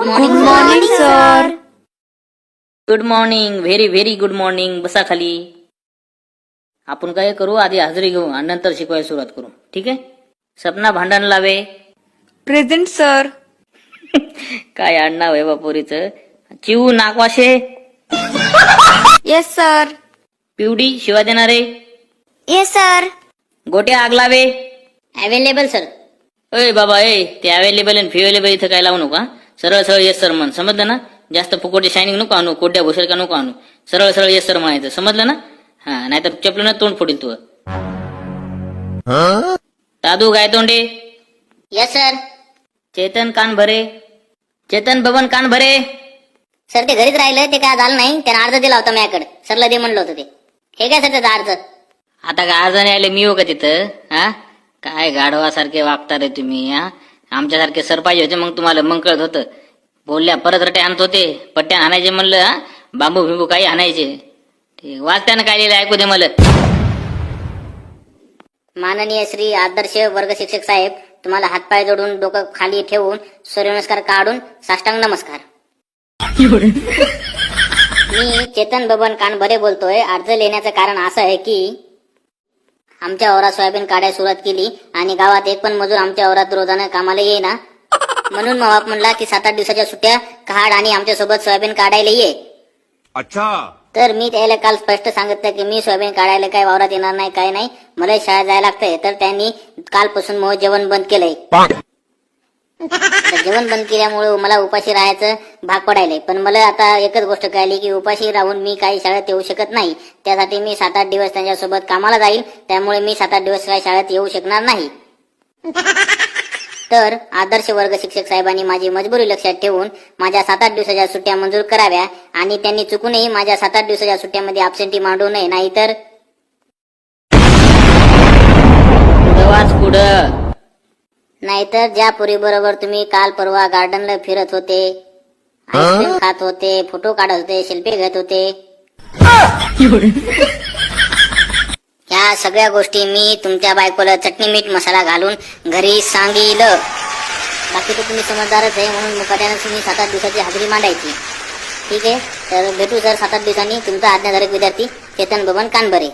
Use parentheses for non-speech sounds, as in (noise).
Good morning sir good morning very very good morning बसा खाली. आपण काय करू? आधी हजेरी घेऊ आणि नंतर शिकवायला सुरुवात करू. ठीक आहे? सपना भांडण लावे. प्रेझेंट सर (laughs) काय आडनाव आहे बापोरीचं चिऊ नागवाशे येस सर पिवडी शिवा देणारे. येस सर गोट्या आग लावे. अवेलेबल सर अय बाबा ए ते अवेलेबल आणि फिअवेलेबल इथं काय लावू नका. सरळ सरळ येस सर म्हण. समजलं ना? जास्त फुकोटे शायनिंग नको आणू कोड्या भुसर का नको आणू. सरळ सरळ येस सर म्हणायचं. समजलं ना? हा नाहीतर चपलीनं तोंड फोडील तू दादू गाय तोंडे? यस सर चेतन कान भरे. चेतन बबन कान भरे. सर ते घरीच राहिलं ते काय झालं नाही त्यानं अर्ज दिला होता माझ्याकडे. सरला दे म्हणलं होतं ते. हे काय सर त्याचा अर्ज? आता का अर्जाने आले मी हो का तिथं? हा? काय गाढवासारखे वागता रे तुम्ही हा? आमच्यासारखे सर पाहिजे होते मग तुम्हाला मग कळत होतं. बोलल्या परत रटे आणत होते. पट्ट्या आणायचे म्हणलं हा? बांबू बिंबू काही आणायचे. ठीक वाचत्यानं काय लिहिलं ऐकू दे मला. माननीय श्री आदर्श वर्ग शिक्षक साहेब तुम्हाला हातपाय जोडून डोकं खाली ठेवून सूर्यनमस्कार काढून साष्टांग नमस्कार. मी चेतन बबन कानबरे बोलतोय. अर्ज लिहिण्याचं कारण असं आहे की आमच्या औरात सोयाबीन काढायला सुरुवात केली आणि गावात एक पण मजूर आमच्या औरात रोजानं कामाला येईना. म्हणून मग बाप म्हणला की सात आठ दिवसाच्या सुट्ट्या काढ आणि आमच्यासोबत सोयाबीन काढायला ये. अच्छा. तर मी त्याला काल स्पष्ट सांगितलं की मी सोयाबीन काढायला काही वावरात येणार नाही काय नाही. मला शाळेत जायला लागतंय. तर त्यांनी कालपासून मग जेवण बंद केलंय. जेवण बंद केल्यामुळे मला उपाशी राहायचं भाग पडायलंय पण मला आता एकच गोष्ट कळली की उपाशी राहून मी काही शाळेत येऊ शकत नाही. त्यासाठी मी सात आठ दिवस त्यांच्यासोबत कामाला जाईल. त्यामुळे मी सात आठ दिवस काही शाळेत येऊ शकणार नाही. तर आदर्श वर्ग शिक्षक साहेबांनी माझी मजबुरी लक्षात ठेवून माझ्या सात आठ दिवसाच्या सुट्ट्या मंजूर कराव्या आणि त्यांनी चुकूनही माझ्या सात आठ दिवसाच्या सुट्ट्यामध्ये अब्सेंटी मांडू नये नाहीतर नाहीतर ज्या पुरी बरोबर तुम्ही काल परवा गार्डनला फिरत होते. आईस्क्रीम खात होते फोटो काढत होते सेल्फी घेत होते. या सगळ्या गोष्टी मी तुमच्या बायकोला चटणी मीठ मसाला घालून घरी सांगितलं. बाकी तर तुम्ही समजदारच आहे म्हणून मुकाट्यानं तुम्ही सात आठ दिवसाची हजेरी मांडायची. ठीक आहे? तर भेटू सर सात आठ दिवसांनी. तुमचा आज्ञाधारक विद्यार्थी चेतन बबन कानबरे.